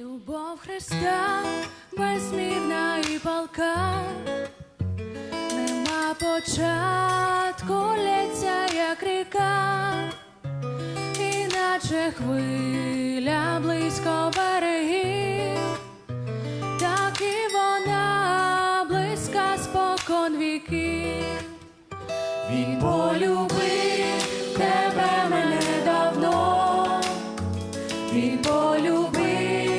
Любов Христа безмірна і палка, нема початку лється, як ріка, іначе хвиля близько берегів, так і вона близька спокон віків. Він полюбив тебе мене давно, він полюбив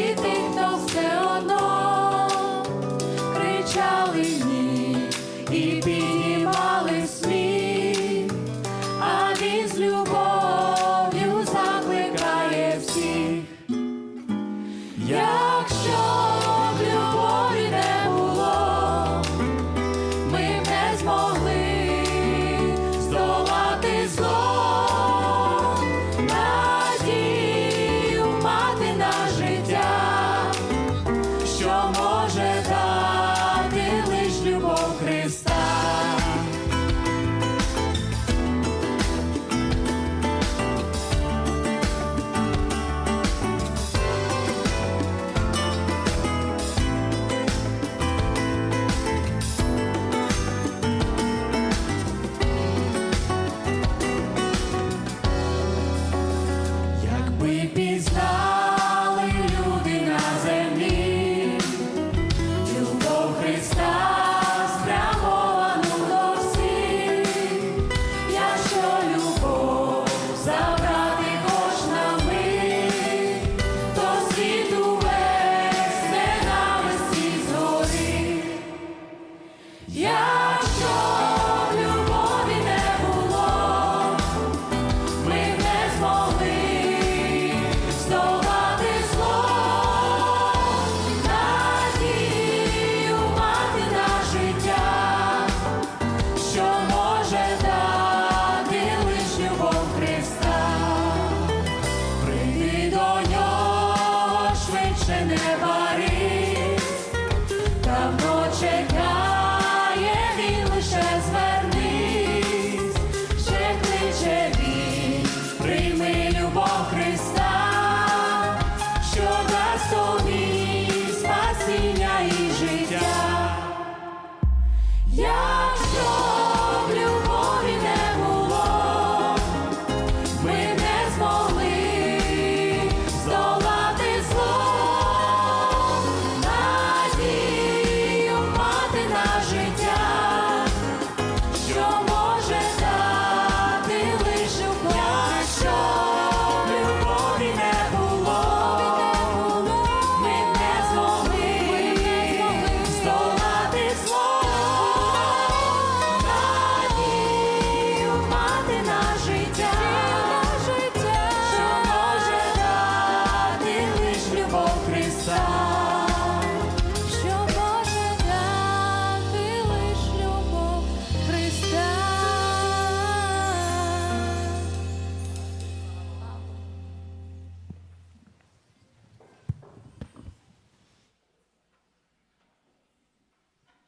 тих, хто все одно кричали ні і піднімали сміх, а він з любов'ю закликає всіх. Якщо Boże.